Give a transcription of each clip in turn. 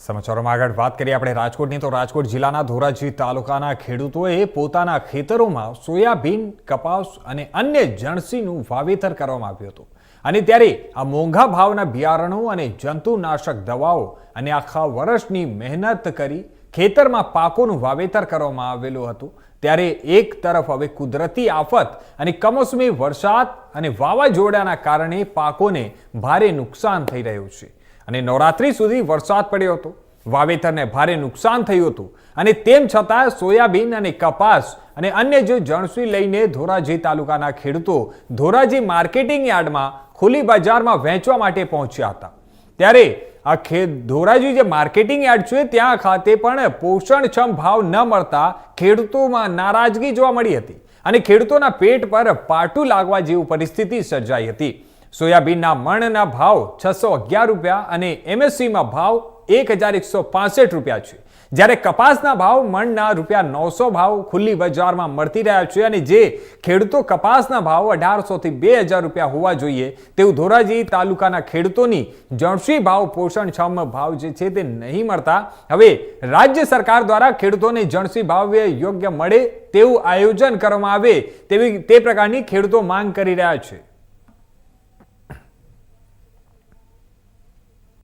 સમાચારોમાં આગળ વાત કરીએ આપણે રાજકોટની, તો રાજકોટ જિલ્લાના ધોરાજી તાલુકાના ખેડૂતોએ પોતાના ખેતરોમાં સોયાબીન, કપાસ અને અન્ય જણસીનું વાવેતર કરવામાં આવ્યું હતું. અને ત્યારે આ મોંઘા ભાવના બિયારણો અને જંતુનાશક દવાઓ અને આખા વર્ષની મહેનત કરી ખેતરમાં પાકોનું વાવેતર કરવામાં આવેલું હતું. ત્યારે એક તરફ હવે કુદરતી આફત અને કમોસમી વરસાદ અને વાવાઝોડાના કારણે પાકોને ભારે નુકસાન થઈ રહ્યું છે. અને નવરાત્રી સુધી વરસાદ પડ્યો હતો. વાવેતરને ભારે નુકસાન થયું હતું. અને તેમ છતાં સોયાબીન અને કપાસ અને અન્ય જે જણસી લઈને ધોરાજી તાલુકાના ખેડૂતો ધોરાજી માર્કેટિંગ યાર્ડમાં ખુલ્લી બજારમાં વેચવા માટે પહોંચ્યા હતા. ત્યારે આ ખે ધોરાજી જે માર્કેટિંગ યાર્ડ છે, ત્યાં ખાતે પણ પોષણક્ષમ ભાવ ન મળતા ખેડૂતોમાં નારાજગી જોવા મળી હતી. અને ખેડૂતોના પેટ પર પાટું લાગવા જેવી પરિસ્થિતિ સર્જાઈ હતી. સોયાબીનના મણના ભાવ છસો અગિયાર રૂપિયા અને એમએસસીમાં ભાવ એક હજાર એકસો પાસઠ રૂપિયા છે. જ્યારે કપાસના ભાવ મણના રૂપિયા નવસો ભાવ ખુલ્લી બજારમાં મળતી રહ્યા છે અને જે ખેડૂતો કપાસના ભાવ અઢારસોથી બે હજાર રૂપિયા હોવા જોઈએ, તેવું ધોરાજી તાલુકાના ખેડૂતોની જણસી ભાવ પોષણક્ષમ ભાવ જે છે તે નહીં મળતા. હવે રાજ્ય સરકાર દ્વારા ખેડૂતોને જણસી ભાવ યોગ્ય મળે તેવું આયોજન કરવામાં આવે તેવી તે પ્રકારની ખેડૂતો માંગ કરી રહ્યા છે.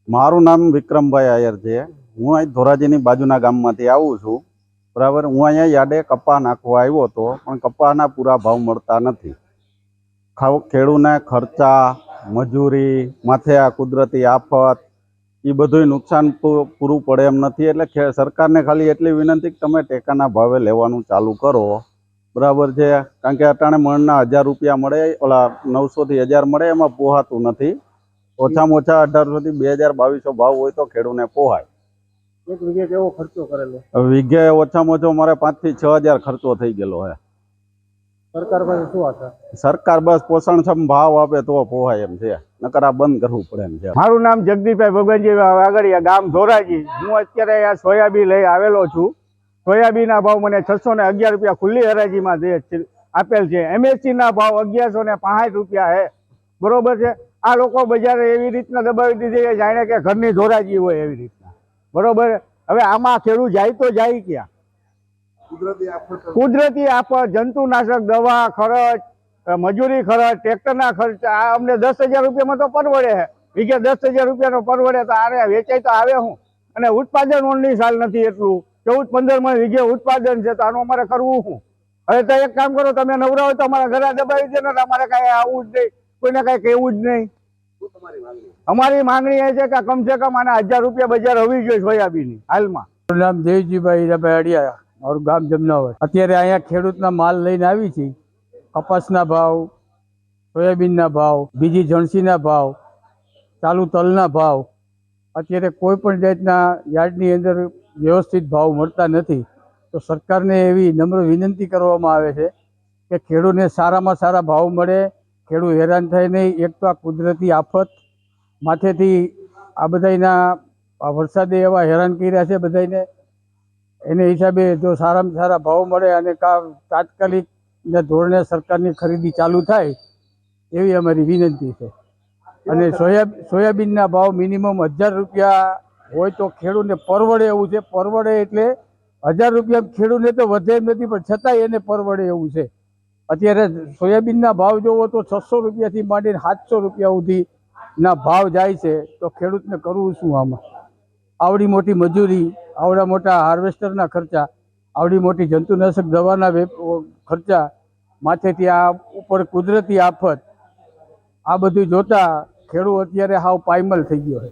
મારું નામ વિક્રમભાઈ આયર છે. હું અહીં ધોરાજીની બાજુના ગામમાંથી આવું છું. બરાબર, હું અહીંયા યાર્ડે કપા નાખવા આવ્યો હતો, પણ કપાના પૂરા ભાવ મળતા નથી. ખેડૂને ખર્ચા, મજૂરી, માથે આ કુદરતી આફત એ બધુંય નુકસાન પૂરું પડે એમ નથી. એટલે સરકારને ખાલી એટલી વિનંતી કે તમે ટેકાના ભાવે લેવાનું ચાલુ કરો. બરાબર છે? કારણ કે અટાણે મણના હજાર રૂપિયા મળે, ઓલા નવસોથી હજાર મળે, એમાં પોહાતું નથી. ઓછામાં ઓછા અઢારસો થી બે હજાર બાવીસો ભાવ હોય તો ખેડૂને પોહાય. એક વીઘે કેવો ખર્ચો કરેલો? વીઘે ઓછામાં ઓછો મારે પાંચથી છ હજાર ખર્ચો થઈ ગયેલો હે. સરકાર પાસે શું આશા? સરકાર બસ પોષણક્ષમ ભાવ આપે તો પોહાય એમ છે. નકર આ બંધ કરવું પડે એમ છે. મારું નામ જગદીશભાઈ ભગવાનજી વાગડિયા ગામ ધોરાજી. હું અત્યારે આ સોયાબીન લઈ આવેલો છું. સોયાબીનના ભાવ મને છસો ને અગિયાર રૂપિયા ખુલ્લી હરાજીમાં દે આપેલ છે. એમએસસી ના ભાવ અગિયારસો ને રૂપિયા છે બરોબર છે? આ લોકો બજારે એવી રીતના દબાવી દીધી કે જાણે કે ઘરની ધોરાજી હોય એવી રીતના. બરોબર? હવે આમાં ખેડૂત જાય તો જાય ક્યાં? કુદરતી આફત જંતુનાશક દવા ખર્ચ મજૂરી ખર્ચ ટ્રેક્ટરના ખર્ચ આ અમને દસ હજાર રૂપિયામાં તો પરવડે છે. વીઘે દસ હજાર રૂપિયાનો પરવડે તો આરે વેચાય તો આવે હું? અને ઉત્પાદન ઓનલી સાલ નથી એટલું. ચૌદ પંદરમાં વીઘે ઉત્પાદન છે તો આનું અમારે કરવું શું? હવે તો એક કામ કરો તમે નવરા હોય તો અમારા ઘરે દબાવી દે ને અમારે કાંઈ આવું જ નહીં. કોઈને કાંઈ કહેવું જ નહીં. અમારી માંગણી એ છે કે કમસે કમ આના હજાર રૂપિયા બજાર હોવી જોઈએ સોયાબીનની હાલમાં. મારું નામ દેવજીભાઈ હીરાભાઈ અડિયા મારું ગામ જમનાવર. અત્યારે અહીંયા ખેડૂતના માલ લઈને આવી છે કપાસના ભાવ સોયાબીનના ભાવ બીજી જણસીના ભાવ ચાલુ તલના ભાવ. અત્યારે કોઈ પણ જાતના યાર્ડની અંદર વ્યવસ્થિત ભાવ મળતા નથી. તો સરકારને એવી નમ્ર વિનંતી કરવામાં આવે છે કે ખેડૂતને સારામાં સારા ભાવ મળે ખેડૂત હેરાન થાય નહીં, એક તો આ કુદરતી આફત માથેથી આ બધાયના, આ વરસાદે એવા હેરાન કર્યા છે બધાયને. એને હિસાબે જો સારામાં સારા ભાવ મળે અને કા તાત્કાલિક ધોરણે સરકારની ખરીદી ચાલુ થાય, એવી અમારી વિનંતી છે. અને સોયા, સોયાબીનના ભાવ મિનિમમ હજાર રૂપિયા હોય તો ખેડૂતને પરવડે એવું છે. પરવડે એટલે હજાર રૂપિયા ખેડૂતને તો વધે નથી, પણ છતાંય એને પરવડે એવું છે. અત્યારે સોયાબીનના ભાવ જોવો તો છસો રૂપિયાથી માંડીને સાતસો રૂપિયા સુધીના ભાવ જાય છે. તો ખેડૂતને કરવું શું આમાં? આવડી મોટી મજૂરી, આવડા મોટા હાર્વેસ્ટરના ખર્ચા, આવડી મોટી જંતુનાશક દવાના ખર્ચા, માથેથી આ ઉપર કુદરતી આફત, આ બધું જોતા ખેડૂત અત્યારે હાવ પાયમલ થઈ ગયો છે.